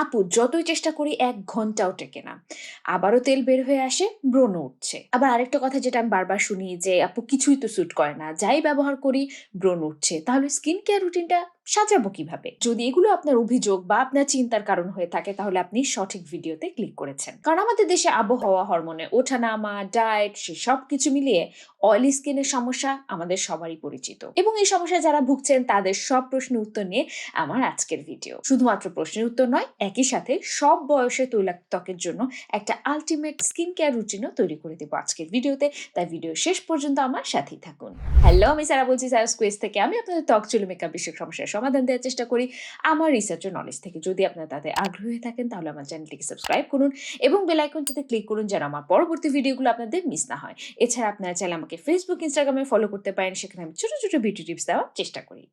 আপু, যতই চেষ্টা করি, এক ঘন্টাও টেকে না। আবারও তেল বের হয়ে আসে, ব্রণ উঠছে। আবার আরেকটা কথা যেটা আমি বারবার শুনি যে, আপু, কিছুই তো স্যুট করে না। যাই ব্যবহার করি, ব্রণ উঠছে। তাহলে স্কিন কেয়ার রুটিনটা সাজাবো কীভাবে? যদি এগুলো আপনার অভিযোগ বা আপনার চিন্তার কারণ হয়ে থাকে, তাহলে আপনি সঠিক ভিডিওতে ক্লিক করেছেন। কারণ আমাদের দেশে আবহাওয়া, হরমোনে ওঠানামা, ডায়েট, সে সব কিছু মিলিয়ে অয়েলি স্কিনের সমস্যা আমাদের সবারই পরিচিত। এবং এই সমস্যা যারা ভুগছেন, তাদের সব প্রশ্নের উত্তর নিয়ে আমার আজকের ভিডিও। শুধুমাত্র প্রশ্নের উত্তর নয়, একই সাথে সব বয়সে তৈলাক্ত ত্বকের জন্য একটা আলটিমেট স্কিন কেয়ার রুটিনও তৈরি করে দেবো আজকের ভিডিওতে। তাই ভিডিও শেষ পর্যন্ত আমার সাথেই থাকুন। হ্যালো আমি সারা বলছি সারা স্কোয়েস থেকে। আমি আপনাদের ত্বক চুল মেকআপ বিষয়ক সমস্যার সমাধান দেওয়ার চেষ্টা করি। আমার রিসার্চ ও নলেজ থেকে যদি আপনারা তাতে আগ্রহী থাকেন, তাহলে আমার চ্যানেলটিকে সাবস্ক্রাইব করুন এবং বেল আইকনটিতে ক্লিক করুন যেন আমার পরবর্তী ভিডিওগুলো আপনাদের মিস না হয়। এছাড়া আপনারা চাইলে আমাকে ফেসবুক ইনস্টাগ্রামে ফলো করতে পারেন, সেখানে আমি ছোট ছোট বিউটি টিপস দেওয়ার চেষ্টা করি।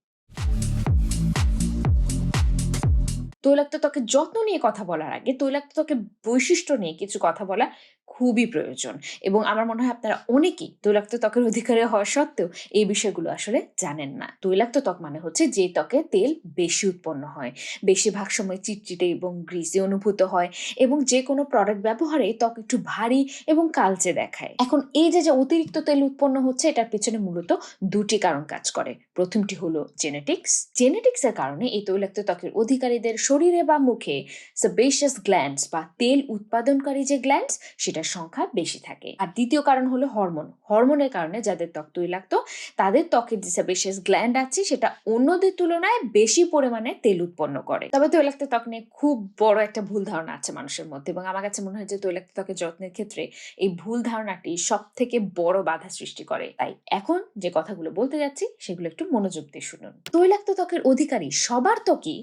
তৈলাক্ত ত্বকের যত্ন নিয়ে কথা বলার আগে, তৈলাক্ত ত্বকের বৈশিষ্ট্য নিয়ে কিছু কথা বলা খুবই প্রয়োজন। এবং আমার মনে হয় আপনারা অনেকেই তৈলাক্ত ত্বকের অধিকারী হওয়া সত্ত্বেও এই বিষয়গুলো আসলে জানেন না। তৈলাক্ত ত্বক মানে হচ্ছে যে ত্বকে তেল বেশি উৎপন্ন হয়। বেশিরভাগ সময় চিটচিটে এবং গ্রিসি অনুভূত হয় এবং যে কোনো প্রোডাক্ট ব্যবহারে ত্বক একটু ভারী এবং কালচে দেখায়। এখন এই যে যে অতিরিক্ত তেল উৎপন্ন হচ্ছে, এটার পেছনে মূলত দুটি কারণ কাজ করে। প্রথমটি হলো জেনেটিক্স জেনেটিক্সের কারণে এই তৈলাক্ত ত্বকের অধিকারীদের শরীরে বা মুখে সেবেশিয়াস গ্ল্যান্ডস বা তেল উৎপাদনকারী যে গ্ল্যান্ডস সেটার সংখ্যা বেশি থাকে। আর দ্বিতীয় কারণ হলো হরমোন। হরমোনের কারণে যাদের ত্বক তৈলাক্ত তাদের ত্বকের যে সেবেশিয়াস গ্ল্যান্ড আছে, সেটা অন্যদের তুলনায় বেশি পরিমাণে তেল উৎপন্ন করে। তবে তৈলাক্ত ত্বক নিয়ে খুব বড় একটা ভুল ধারণা আছে মানুষের মধ্যে এবং আমার কাছে মনে হয় যে তৈলাক্ত ত্বকের যত্নের ক্ষেত্রে এই ভুল ধারণাটি সব থেকে বড় বাধা সৃষ্টি করে। তাই এখন যে কথাগুলো বলতে যাচ্ছি, সেগুলো একটু মনোযোগ দিয়ে শুনুন। তৈলাক্ত ত্বকের অধিকারী সবার ত্বকই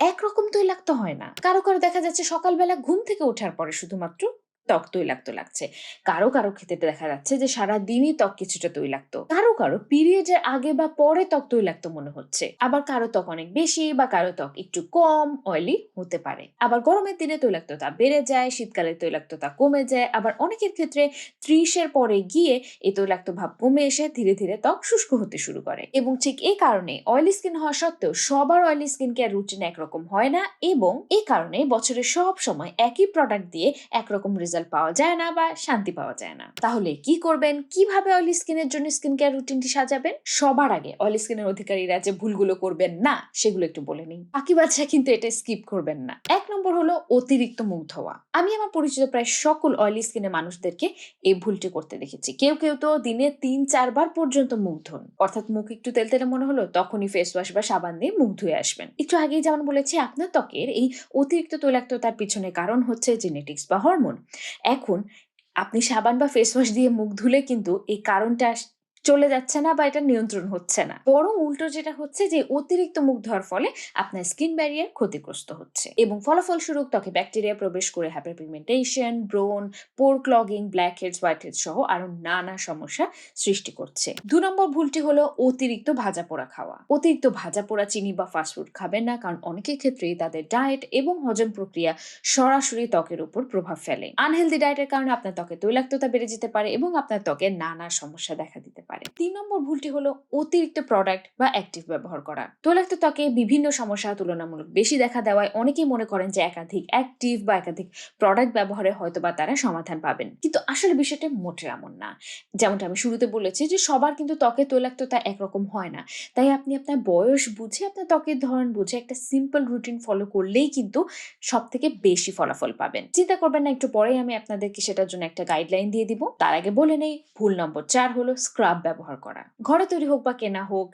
একরকম তৈলাক্ত হয় না। কারও কারও দেখা যাচ্ছে সকালবেলা ঘুম থেকে ওঠার পরে শুধুমাত্র ত্বক তৈলাক্ত লাগছে। কারও কারও ক্ষেত্রে দেখা যাচ্ছে যে সারা দিনই ত্বক কিছুটা তৈলাক্ত। কারও কারও পিরিয়ডের আগে বা পরে ত্বক তৈলাক্ত মনে হচ্ছে। আবার কারও ত্বক অনেক বেশি বা কারও ত্বক একটু কম অয়েলি হতে পারে। আবার গরমের দিনে তৈলাক্ততা বেড়ে যায়, শীতকালে তৈলাক্ততা কমে যায়। আবার অনেকের ক্ষেত্রে ত্রিশের পরে গিয়ে এই তৈলাক্ত ভাব কমে এসে ধীরে ধীরে ত্বক শুষ্ক হতে শুরু করে। এবং ঠিক এই কারণে অয়েলি স্কিন হওয়া সত্ত্বেও সবার অয়েলি স্কিন কেয়ার রুটিন একরকম হয় না। এবং এই কারণে বছরের সব সময় একই প্রোডাক্ট দিয়ে একরকম রেজাল্ট পাওয়া যায় না বা শান্তি পাওয়া যায় না। তাহলে কি করবেন? কীভাবে অয়েলি স্কিনের জন্য স্কিন কেয়ার রুটিনটি সাজাবেন? সবার আগে অয়েলি স্কিনের অধিকারীরা যে ভুলগুলো করবেন না, সেগুলো একটু বলে নিন। বাকি বাচ্চা কিন্তু এটা স্কিপ করবেন না। এক নম্বর হলো অতিরিক্ত মুখ ধোয়া আমি আমার পরিচিত প্রায় সকল অয়েলি স্কিনের মানুষদেরকে এই ভুলটি করতে দেখেছি। কেউ কেউ তো দিনে তিন চারবার পর্যন্ত মুখ ধোন অর্থাৎ মুখ একটু তেল তেলে মনে হলো, তখনই ফেস ওয়াশ বা সাবান দিয়ে মুখ ধুয়ে আসবেন। একটু আগেই যেমন বলেছি, আপনার ত্বকের এই অতিরিক্ত তৈলাক্ততার পিছনে কারণ হচ্ছে জেনেটিক্স বা হরমোন এখন আপনি সাবান বা ফেসওয়াশ দিয়ে মুখ ধুলে কিন্তু এই কারণটা চলে যাচ্ছে না বা এটা নিয়ন্ত্রণ হচ্ছে না। বরং উল্টো যেটা হচ্ছে যে, অতিরিক্ত মুখ ধোয়ার ফলে আপনার স্কিন ব্যারিয়ার ক্ষতিগ্রস্ত হচ্ছে। এবং ফলাফল স্বরূপ ত্বকে ব্যাকটেরিয়া প্রবেশ করে hyperpigmentation ব্রোন pore clogging blackheads whiteheads সহ আরও নানা সমস্যা সৃষ্টি করছে। দু নম্বর ভুলটি হলো অতিরিক্ত ভাজা পোড়া খাওয়া। অতিরিক্ত ভাজা পোড়া চিনি বা ফাস্টফুড খাবেন না, কারণ অনেকের ক্ষেত্রেই তাদের ডায়েট এবং হজম প্রক্রিয়া সরাসরি ত্বকের উপর প্রভাব ফেলে। আনহেলদি ডায়েটের কারণে আপনার ত্বকে তৈলাক্ততা বেড়ে যেতে পারে এবং আপনার ত্বকে নানা সমস্যা দেখা দিতে পারে। তিন নম্বর ভুলটি হলো অতিরিক্ত প্রোডাক্ট বা অ্যাক্টিভ ব্যবহার করা। তৈলাক্ত ত্বকে বিভিন্ন সমস্যা তুলনামূলক বেশি দেখা দেওয়ায় অনেকেই মনে করেন যে একাধিক অ্যাক্টিভ বা একাধিক প্রোডাক্ট ব্যবহারে হয়তো বা তারা সমাধান পাবেন। কিন্তু আসলে বিষয়টা মোটে এমন না। যেমনটা আমি শুরুতে বলেছি যে সবার কিন্তু ত্বকে তৈলাক্ততা একরকম হয় না। তাই আপনি আপনার বয়স বুঝে আপনার ত্বকের ধরন বুঝে একটা সিম্পল রুটিন ফলো করলেই কিন্তু সব থেকে বেশি ফলাফল পাবেন। চিন্তা করবেন না, একটু পরেই আমি আপনাদেরকে সেটার জন্য একটা গাইডলাইন দিয়ে দিব। তার আগে বলে নেই, ভুল নম্বর চার হলো স্ক্রাব ব্যবহার করা। ঘরে তৈরি হোক বা কেনা হোক,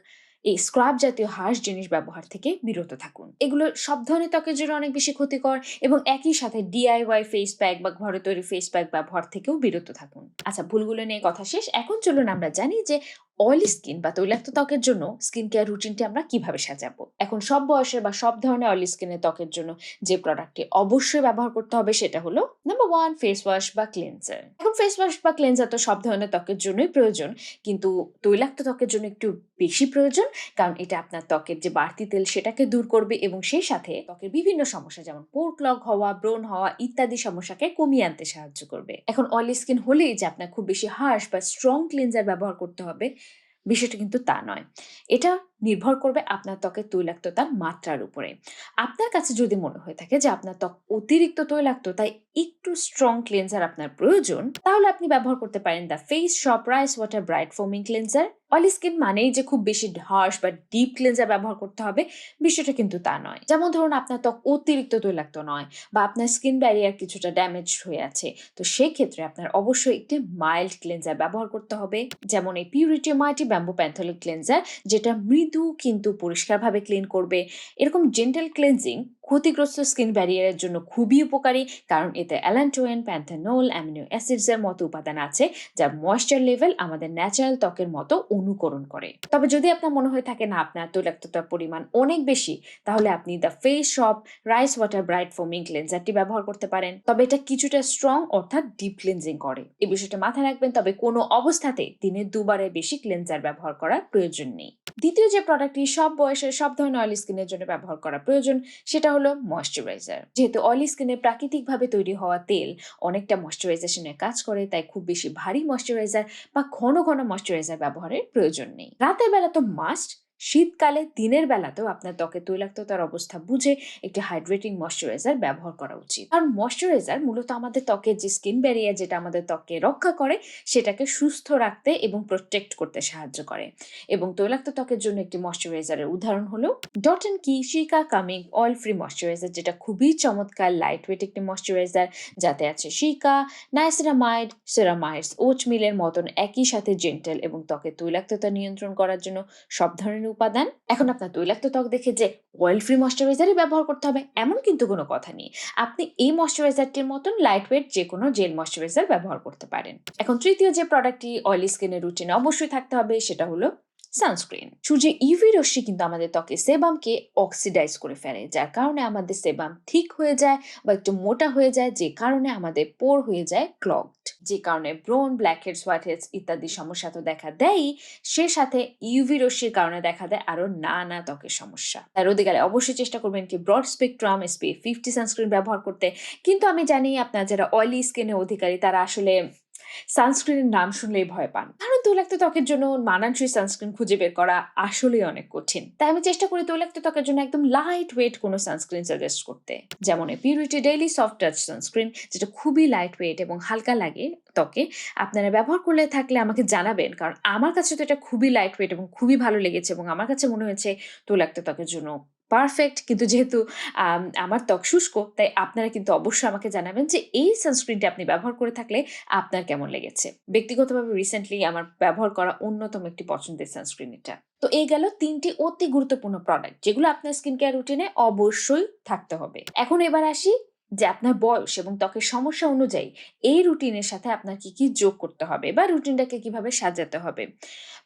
এই স্ক্রাব জাতীয় হাঁস জিনিস ব্যবহার থেকে বিরত থাকুন। এগুলো সব ধরনের ত্বকের জন্য অনেক বেশি ক্ষতিকর এবং একই সাথে ডিআইওয়াই ফেস প্যাক বা ঘরে তৈরি ফেস প্যাক ব্যবহার থেকেও বিরত থাকুন। আচ্ছা ভুলগুলো নিয়ে কথা শেষ। এখন চলুন আমরা জানি যে অয়েলি স্কিন বা তৈলাক্ত ত্বকের জন্য স্কিন কেয়ার রুটিনটি আমরা কীভাবে সাজাবো? এখন সব বয়সের বা সব ধরনের অয়েলি স্কিনের ত্বকের জন্য যে প্রোডাক্টটি অবশ্যই ব্যবহার করতে হবে সেটা হলো নাম্বার ওয়ান ফেস ওয়াশ বা ক্লেন্সার এখন ফেস ওয়াশ বা ক্লেন্সার তো সব ধরনের ত্বকের জন্যই প্রয়োজন, কিন্তু তৈলাক্ত ত্বকের জন্য একটু বেশি প্রয়োজন, কারণ এটা আপনার ত্বকের যে বাড়তি তেল সেটাকে দূর করবে এবং সেই সাথে ত্বকের বিভিন্ন সমস্যা যেমন পোর ক্লগ হওয়া, ব্রণ হওয়া ইত্যাদি সমস্যাকে কমিয়ে আনতে সাহায্য করবে। এখন অয়েলি স্কিন হলেই যে আপনার খুব বেশি হার্শ বা স্ট্রং ক্লিনজার ব্যবহার করতে হবে বিষয়টা কিন্তু তা নয়। এটা নির্ভর করবে আপনার ত্বকের তৈলাক্ততার মাত্রার উপরে। আপনার কাছে যদি মনে হয়ে থাকে যে আপনার ত্বক অতিরিক্ত তৈলাক্ত, তাই একটু স্ট্রং ক্লেন্সার আপনার প্রয়োজন, তাহলে আপনি ব্যবহার করতে পারেন the Face Shop rice water bright foaming cleanser oily skin মানেই যে খুব বেশি হার্শ বা ডিপ ক্লেন্সার ব্যবহার করতে হবে, বিষয়টা কিন্তু তা নয়। যেমন ধরুন আপনার ত্বক অতিরিক্ত তৈলাক্ত নয় বা আপনার স্কিন ব্যারিয়ার কিছুটা ড্যামেজ হয়ে আছে, তো সেই ক্ষেত্রে আপনার অবশ্যই একটি মাইল্ড ক্লেন্সার ব্যবহার করতে হবে। যেমন এই পিউরিটি মাইটি ব্যাম্বু প্যান্থলিক ক্লেন্সার যেটা মৃদু কিন্তু পরিষ্কারভাবে ক্লিন করবে। এরকম জেন্টাল ক্লিনজিং ক্ষতিগ্রস্ত স্কিন ব্যারিয়ারের জন্য খুবই উপকারী, কারণ এতে অ্যালান্টোয়েন প্যান্থানোল অ্যামিনো অ্যাসিডসের মতো উপাদান আছে, যা ময়েশ্চার লেভেল আমাদের ন্যাচারাল ত্বকের মতো অনুকরণ করে। তবে যদি আপনার মনে হয়ে থাকে, না, আপনার তৈলাক্ততার পরিমাণ অনেক বেশি তাহলে আপনি the Face Shop rice water bright foaming ক্লেন্সারটি ব্যবহার করতে পারেন। তবে এটা কিছুটা স্ট্রং অর্থাৎ ডিপ ক্লেন্সিং করে। এই বিষয়টা মাথায় রাখবেন, তবে কোনো অবস্থাতে দিনে দুবারের বেশি ক্লেন্সার ব্যবহার করার প্রয়োজন নেই। দ্বিতীয় যে প্রোডাক্টটি সব বয়সের সব ধরনের অয়েলি স্কিনের জন্য ব্যবহার করা প্রয়োজন, সেটা হলো ময়শ্চারাইজার যেহেতু অয়েলি স্কিনে প্রাকৃতিকভাবে তৈরি হওয়া তেল অনেকটা ময়শ্চারাইজেশনের কাজ করে, তাই খুব বেশি ভারী ময়শ্চারাইজার বা ঘন ঘন ময়শ্চারাইজার ব্যবহারের প্রয়োজন নেই। রাতের বেলা তো মাস্ট শীতকালে দিনের বেলাতেও আপনার ত্বকের তৈলাক্ততার অবস্থা বুঝে একটি হাইড্রেটিং ময়শ্চারাইজার ব্যবহার করা উচিত। কারণ ময়শ্চারাইজার মূলত আমাদের ত্বকের যে স্কিন ব্যারিয়ার যেটা আমাদের ত্বককে রক্ষা করে, সেটাকে সুস্থ রাখতে এবং প্রোটেক্ট করতে সাহায্য করে। এবং তৈলাক্ত ত্বকের জন্য একটি ময়শ্চারাইজারের উদাহরণ হলো ডট অ্যান্ড কি শিকা কামিং অয়েল ফ্রি ময়শ্চারাইজার যেটা খুবই চমৎকার লাইট ওয়েট একটি ময়শ্চারাইজার যাতে আছে শিকা নাইসেরামাইড সেরামাইডস ওট মিলের মতন একই সাথে জেন্টেল এবং ত্বকের তৈলাক্ততা নিয়ন্ত্রণ করার জন্য সব ধরনের উপাদান। এখন আপনার তৈলাক্ত ত্বক দেখে যে অয়েল ফ্রি ময়শ্চারাইজারই ব্যবহার করতে হবে, এমন কিন্তু কোনো কথা নেই। আপনি এই ময়শ্চারাইজারটির মতন লাইট ওয়েট যে কোনো জেল ময়শ্চারাইজার ব্যবহার করতে পারেন। এখন তৃতীয় যে প্রোডাক্টটি অয়েলি স্কিনের রুটিনে অবশ্যই থাকতে হবে, সেটা হলো সানস্ক্রিন সূর্যের ইউভি রশ্মি কিন্তু আমাদের ত্বকে সেবামকে অক্সিডাইজ করে ফেলে, যার কারণে আমাদের সেবাম ঠিক হয়ে যায় বা একটু মোটা হয়ে যায়, যে কারণে আমাদের পোর হয়ে যায় ক্লগড যে কারণে ব্রোন ব্ল্যাক হেডস হোয়াইট হেডস ইত্যাদি সমস্যা তো দেখা দেয়ই, সে সাথে ইউভি রশ্মির কারণে দেখা দেয় আরও নানা ত্বকের সমস্যা। তাই রোদে গেলে অবশ্যই চেষ্টা করবেন কি broad spectrum SP fifty sunscreen ব্যবহার করতে। কিন্তু আমি জানি আপনার যারা অয়েলি স্কিনের অধিকারী, তারা আসলে সানস্ক্রিনের নাম শুনলেই ভয় পান। কারণ তৈলাক্ত ত্বকের জন্য মানানসই সানস্ক্রিন খুঁজে বের করা আসলেই অনেক কঠিন। তাই আমি চেষ্টা করি তৈলাক্ত ত্বকের জন্য একদম লাইট ওয়েট কোনো সানস্ক্রিন সাজেস্ট করতে। যেমন purity daily soft touch sunscreen যেটা খুবই লাইট ওয়েট এবং হালকা লাগে ত্বকে। আপনারা ব্যবহার করলে থাকলে আমাকে জানাবেন, কারণ আমার কাছে তো এটা খুবই লাইট ওয়েট এবং খুবই ভালো লেগেছে এবং আমার কাছে মনে হয়েছে তৈলাক্ত ত্বকের জন্য পারফেক্ট কিন্তু যেহেতু আমার ত্বক শুষ্ক, তাই আপনারা কিন্তু অবশ্যই আমাকে জানাবেন যে এই সানস্ক্রিনটি আপনি ব্যবহার করে থাকলে আপনার কেমন লেগেছে। ব্যক্তিগতভাবে রিসেন্টলি আমার ব্যবহার করা অন্যতম একটি পছন্দের সানস্ক্রিন এটা। তো এই গেল তিনটি অতি গুরুত্বপূর্ণ প্রোডাক্ট যেগুলো আপনার স্কিন কেয়ার রুটিনে অবশ্যই থাকতে হবে। এখন এবার আসি যে আপনার বয়স এবং ত্বকের সমস্যা অনুযায়ী এই রুটিনের সাথে আপনার কি কি যোগ করতে হবে বা রুটিনটাকে কীভাবে সাজাতে হবে।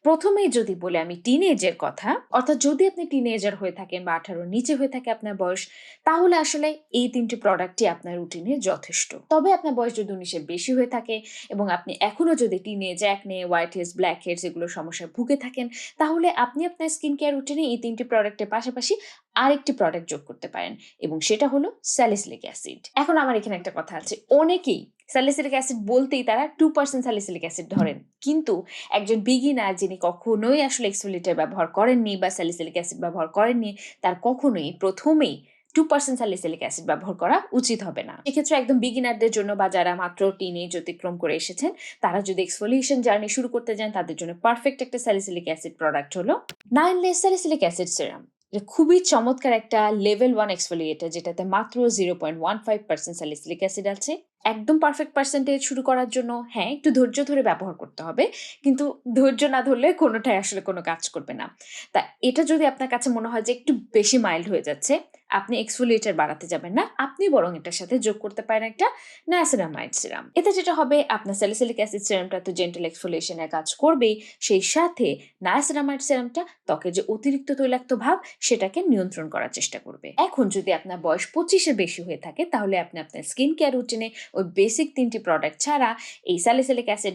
প্রথমেই যদি বলে আমি টিনেজের কথা, অর্থাৎ যদি আপনি টিনেজার হয়ে থাকেন বা আঠারো নিচে হয়ে থাকে আপনার বয়স, তাহলে আসলে এই তিনটি প্রোডাক্টই আপনার রুটিনে যথেষ্ট। তবে আপনার বয়স যদি উনিশের বেশি হয়ে থাকে এবং আপনি এখনও যদি teen teenage acne whiteheads blackheads এগুলো সমস্যায় ভুগে থাকেন, তাহলে আপনি আপনার স্কিন কেয়ার রুটিনে এই তিনটি প্রোডাক্টের পাশাপাশি আরেকটি প্রোডাক্ট যোগ করতে পারেন এবং সেটা হলো স্যালিসলিক অ্যাসিড এখন আমার এখানে একটা কথা আছে। অনেকেই স্যালিসিলিক অ্যাসিড বলতেই তারা টু পার্সেন্ট স্যালিসিলিক অ্যাসিড ধরেন। কিন্তু একজন বিগিনার যিনি কখনোই আসলে এক্সফোলিয়েটার ব্যবহার করেননি বা স্যালিসিলিক অ্যাসিড ব্যবহার করেননি তার কখনোই প্রথমেই টু পার্সেন্ট স্যালিসিলিক অ্যাসিড ব্যবহার করা উচিত হবে না। এক্ষেত্রে একদম বিগিনারদের জন্য বা যারা মাত্র টিনেজ অতিক্রম করে এসেছেন তারা যদি এক্সফোলিয়েশন জার্নি শুরু করতে যান তাদের জন্য পারফেক্ট একটা স্যালিসিলিক অ্যাসিড প্রোডাক্ট হলো nine less salicylic acid serum খুবই চমৎকার একটা লেভেল ওয়ান এক্সফোলিয়েটার যেটাতে মাত্র zero point one five percent salicylic acid আছে। একদম পারফেক্ট পার্সেন্টেজ শুরু করার জন্য হ্যাঁ একটু ধৈর্য ধরে ব্যবহার করতে হবে, কিন্তু ধৈর্য না ধরলে কোনোটাই আসলে কোনো কাজ করবে না। তা এটা যদি আপনার কাছে মনে হয় যে একটু বেশি মাইল্ড হয়ে যাচ্ছে আপনি এক্সফোলিয়েটার বাড়াতে যাবেন না, আপনি বরং এটার সাথে যোগ করতে পারেন একটা ন্যাসিনামাইড সিরাম এতে যেটা হবে, আপনার স্যালিসিলিক অ্যাসিড সিরামটা তো জেন্টাল এক্সফোলিয়েশনের কাজ করবেই, সেই সাথে নায়াসিনামাইড সিরামটা ত্বকের যে অতিরিক্ত তৈলাক্ত ভাব, সেটাকে নিয়ন্ত্রণ করার চেষ্টা করবে। এখন যদি আপনার বয়স পঁচিশের বেশি হয়ে থাকে, তাহলে আপনি আপনার স্কিন কেয়ার রুটিনে ওই বেসিক তিনটি প্রোডাক্ট ছাড়া এই স্যালিসিলিক অ্যাসিড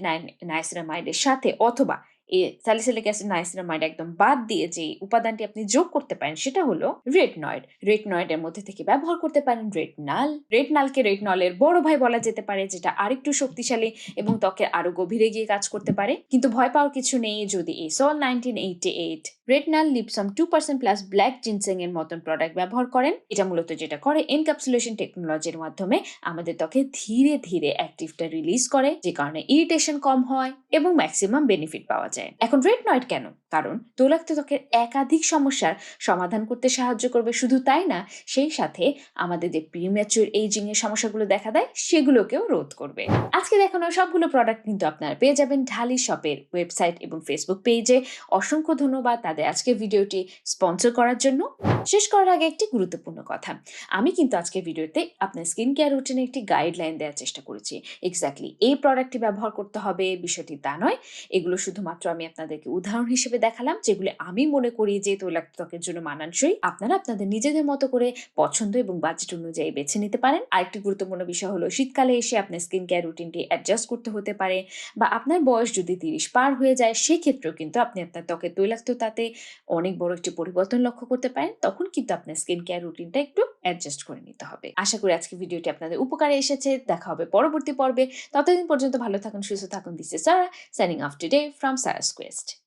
নাইসিনামাইডের সাথে অথবা এ স্যালিসিলিক অ্যাসিড নাইসিনামাইড একদম বাদ দিয়ে যে উপাদানটি আপনি যোগ করতে পারেন সেটা হলো রেটনয়েড রেটনয়েডের মধ্যে থেকে ব্যবহার করতে পারেন রেটনাল রেটনালকে রেটনলের বড় ভাই বলা যেতে পারে, যেটা আরেকটু শক্তিশালী এবং ত্বকের আরও গভীরে গিয়ে কাজ করতে পারে। কিন্তু ভয় পাওয়ার কিছু নেই, যদি এই সল nineteen eighty eight retinal liposome two percent plus black ginseng এর মতন প্রোডাক্ট ব্যবহার করেন, এটা মূলত যেটা করে এনক্যাপসুলেশন টেকনোলজির মাধ্যমে আমাদের ত্বকে ধীরে ধীরে অ্যাক্টিভটা রিলিজ করে, যে কারণে ইরিটেশন কম হয় এবং ম্যাক্সিমাম বেনিফিট পাওয়া যায়। এখন রেটনয়েড কেন? কারণ তৈলাক্ত ত্বকের একাধিক সমস্যার সমাধান করতে সাহায্য করবে শুধু তাই না, সেই সাথে আমাদের যে প্রিম্যাচুর এইজিং এর সমস্যাগুলো দেখা দেয়, সেগুলোকেও রোধ করবে। আজকে দেখানো সবগুলো প্রোডাক্ট কিন্তু আপনারা পেয়ে যাবেন ঢালি শপের ওয়েবসাইট এবং ফেসবুক পেজে অসংখ্য ধন্যবাদ তাদের আজকে ভিডিওটি স্পন্সর করার জন্য। শেষ করার আগে একটি গুরুত্বপূর্ণ কথা। আমি কিন্তু আজকে ভিডিওতে আপনার স্কিন কেয়ার রুটিনে একটি গাইডলাইন দেওয়ার চেষ্টা করেছি। এক্স্যাক্টলি এই প্রোডাক্টটি ব্যবহার করতে হবে, বিষয়টি তা নয়। এগুলো শুধুমাত্র আমি আপনাদেরকে উদাহরণ হিসেবে দেখালাম, যেগুলো আমি মনে করি যে তৈলাক্ত ত্বকের জন্য মানানসই। আপনারা আপনাদের নিজেদের মতো করে পছন্দ এবং বাজেট অনুযায়ী বেছে নিতে পারেন। আরেকটি গুরুত্বপূর্ণ বিষয় হলো, শীতকালে এসে আপনার স্কিন কেয়ার রুটিনটি অ্যাডজাস্ট করতে হতে পারে বা আপনার বয়স যদি তিরিশ পার হয়ে যায়, সেক্ষেত্রেও কিন্তু আপনি আপনার ত্বকের তৈলাক্ততাতে অনেক বড় একটি পরিবর্তন লক্ষ্য করতে পারেন। তখন কিন্তু আপনার স্কিন কেয়ার রুটিনটা একটু অ্যাডজাস্ট করে নিতে হবে। আশা করি আজকে ভিডিওটি আপনাদের উপকারে এসেছে। দেখা হবে পরবর্তী পর্বে। ততদিন পর্যন্ত ভালো থাকুন, সুস্থ থাকুন। This Sara signing off today from first.